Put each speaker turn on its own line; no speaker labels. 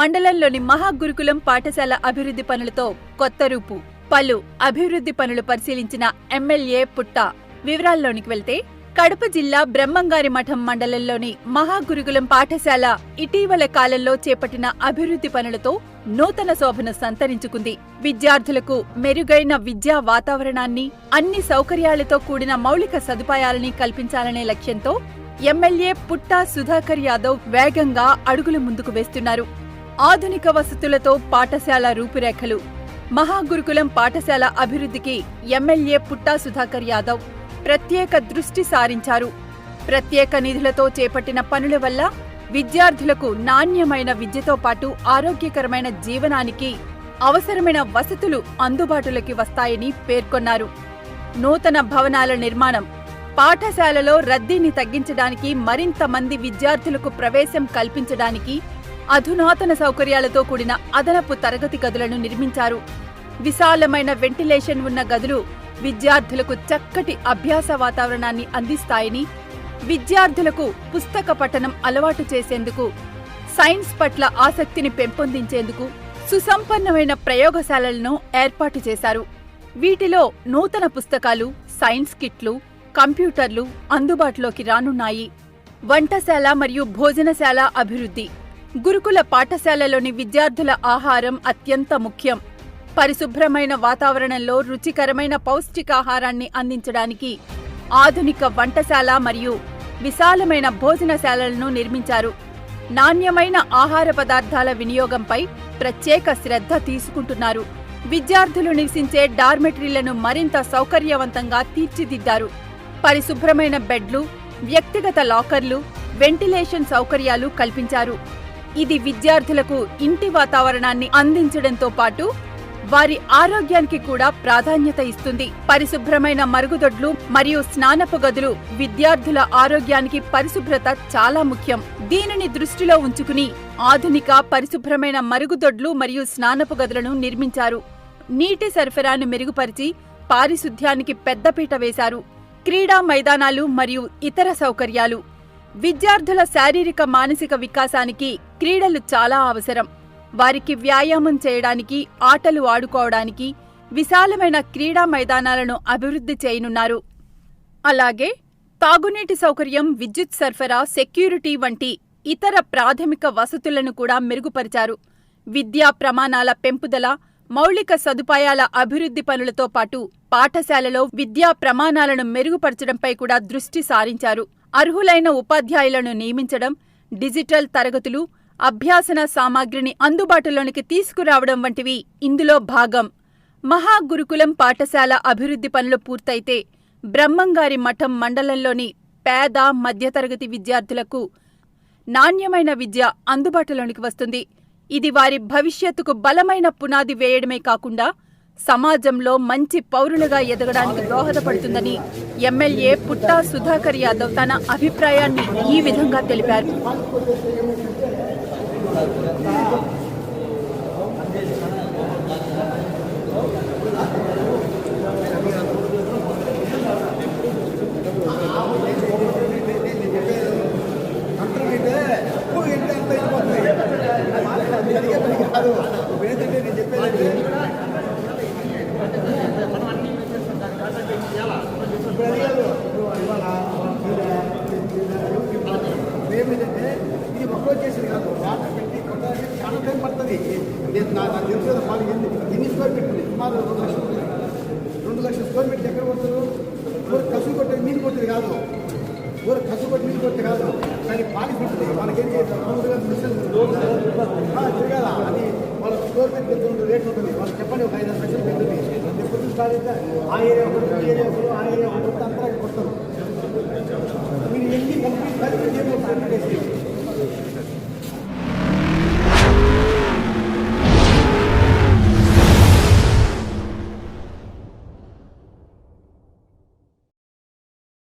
మండలంలోని మహాగురుకులం పాఠశాల అభివృద్ధి పనులతో కొత్త రూపు పలు అభివృద్ధి పనులు పరిశీలించిన ఎమ్మెల్యే పుట్ట. వివరాల్లోనికి వెళ్తే కడప జిల్లా బ్రహ్మంగారి మఠం మండలంలోని మహాగురుకులం పాఠశాల ఇటీవల కాలంలో చేపట్టిన అభివృద్ధి పనులతో నూతన శోభను సంతరించుకుంది. విద్యార్థులకు మెరుగైన విద్యా వాతావరణాన్ని అన్ని సౌకర్యాలతో కూడిన మౌలిక సదుపాయాలని కల్పించాలనే లక్ష్యంతో ఎమ్మెల్యే పుట్టా సుధాకర్ యాదవ్ వేగంగా అడుగులు ముందుకు వేస్తున్నారు. ఆధునిక వసతులతో పాఠశాల రూపురేఖలు. మహాగురుకులం పాఠశాల అభివృద్ధికి ఎమ్మెల్యే పుట్టా సుధాకర్ యాదవ్ ప్రత్యేక దృష్టి సారించారు. ప్రత్యేక నిధులతో చేపట్టిన పనుల వల్ల విద్యార్థులకు నాణ్యమైన విద్యతో పాటు ఆరోగ్యకరమైన జీవనానికి అవసరమైన వసతులు అందుబాటులోకి వస్తాయని పేర్కొన్నారు. నూతన భవనాల నిర్మాణం పాఠశాలలో రద్దీని తగ్గించడానికి మరింత మంది విద్యార్థులకు ప్రవేశం కల్పించడానికి అధునాతన సౌకర్యాలతో కూడిన అదనపు తరగతి గదులను నిర్మించారు. విశాలమైన వెంటిలేషన్ ఉన్న గదులు విద్యార్థులకు చక్కటి అభ్యాస వాతావరణాన్ని అందిస్తాయని విద్యార్థులకు పుస్తక పఠనం అలవాటు చేసేందుకు సైన్స్ పట్ల ఆసక్తిని పెంపొందించేందుకు సుసంపన్నమైన ప్రయోగశాలలను ఏర్పాటు చేశారు. వీటిలో నూతన పుస్తకాలు సైన్స్ కిట్లు కంప్యూటర్లు అందుబాటులోకి రానున్నాయి. వంటశాల మరియు భోజనశాల అభివృద్ధి గురుకుల పాఠశాలలోని విద్యార్థుల ఆహారం అత్యంత ముఖ్యం. పరిశుభ్రమైన వాతావరణంలో రుచికరమైన పౌష్టికాహారాన్ని అందించడానికి ఆధునిక వంటశాల మరియు విశాలమైన భోజనశాలలను నిర్మించారు. నాణ్యమైన ఆహార పదార్థాల వినియోగంపై ప్రత్యేక శ్రద్ధ తీసుకుంటున్నారు. విద్యార్థులు నివసించే డార్మెటరీలను మరింత సౌకర్యవంతంగా తీర్చిదిద్దారు. పరిశుభ్రమైన బెడ్లు వ్యక్తిగత లాకర్లు వెంటిలేషన్ సౌకర్యాలు కల్పించారు. ఇది విద్యార్థులకు ఇంటి వాతావరణాన్ని అందించడంతో పాటు వారి ఆరోగ్యానికి కూడా ప్రాధాన్యత ఇస్తుంది. పరిశుభ్రమైన మరుగుదొడ్లు మరియు స్నానపు గదులు విద్యార్థుల ఆరోగ్యానికి పరిశుభ్రత చాలా ముఖ్యం. దీనిని దృష్టిలో ఉంచుకుని ఆధునిక పరిశుభ్రమైన మరుగుదొడ్లు మరియు స్నానపు గదులను నిర్మించారు. నీటి సరఫరాను మెరుగుపరిచి పారిశుధ్యానికి పెద్దపీట వేశారు. క్రీడా మైదానాలు మరియు ఇతర సౌకర్యాలు విద్యార్థుల శారీరక మానసిక వికాసానికి క్రీడలు చాలా అవసరం. వారికి వ్యాయామం చేయడానికి ఆటలు ఆడుకోవడానికి విశాలమైన క్రీడా మైదానాలను అభివృద్ధి చేయనున్నారు. అలాగే తాగునీటి సౌకర్యం విద్యుత్ సరఫరా సెక్యూరిటీ వంటి ఇతర ప్రాథమిక వసతులను కూడా మెరుగుపరిచారు. విద్యా ప్రమాణాల పెంపుదల మౌలిక సదుపాయాల అభివృద్ధి పనులతో పాటు పాఠశాలలో విద్యా ప్రమాణాలను మెరుగుపరచడంపై కూడా దృష్టి సారించారు. అర్హులైన ఉపాధ్యాయులను నియమించడం డిజిటల్ తరగతులు అభ్యాసన సామాగ్రిని అందుబాటులోనికి తీసుకురావడం వంటివి ఇందులో భాగం. మహాగురుకులం పాఠశాల అభివృద్ధి పనులు పూర్తయితే బ్రహ్మంగారి మఠం మండలంలోని పేద మధ్యతరగతి విద్యార్థులకు నాణ్యమైన విద్య అందుబాటులోనికి వస్తుంది. ఇది వారి భవిష్యత్తుకు బలమైన పునాది వేయడమే కాకుండా సమాజంలో మంచి పౌరులుగా ఎదగడానికి దోహదపడుతుందని ఎమ్మెల్యే పుట్టా సుధాకర్ యాదవ్ తన అభిప్రాయాన్ని ఈ విధంగా తెలిపారు.
పెట్టింది రెండు లక్షలు రెండు లక్షల స్క్వేర్ మీటర్ ఎక్కడ కొడుతున్నారు ఊరు కసులు కొట్టే నీళ్ళు కొట్టేది కాదు. ఊరు కసులు కొట్టి నీళ్ళు కొట్టే కాదు. కానీ పాలిసి ఉంటుంది మనకేం చేయాలి? మామూలుగా తిరగాల. అని వాళ్ళ స్క్వేర్ మీటర్ ఎంత ఉంటుంది రేట్ ఉంటుంది. వాళ్ళు చెప్పండి ఒక ఐదు లక్షలు పెడుతుంది ఎప్పుడు స్టార్ట్ అయితే ఆ ఏరియా ఒకటి ఈ ఏరియా ఒకటి ఆ ఏరియా ఒకటి అంతా కొడతారు మీరు ఎన్ని కంప్లీట్ కలిపి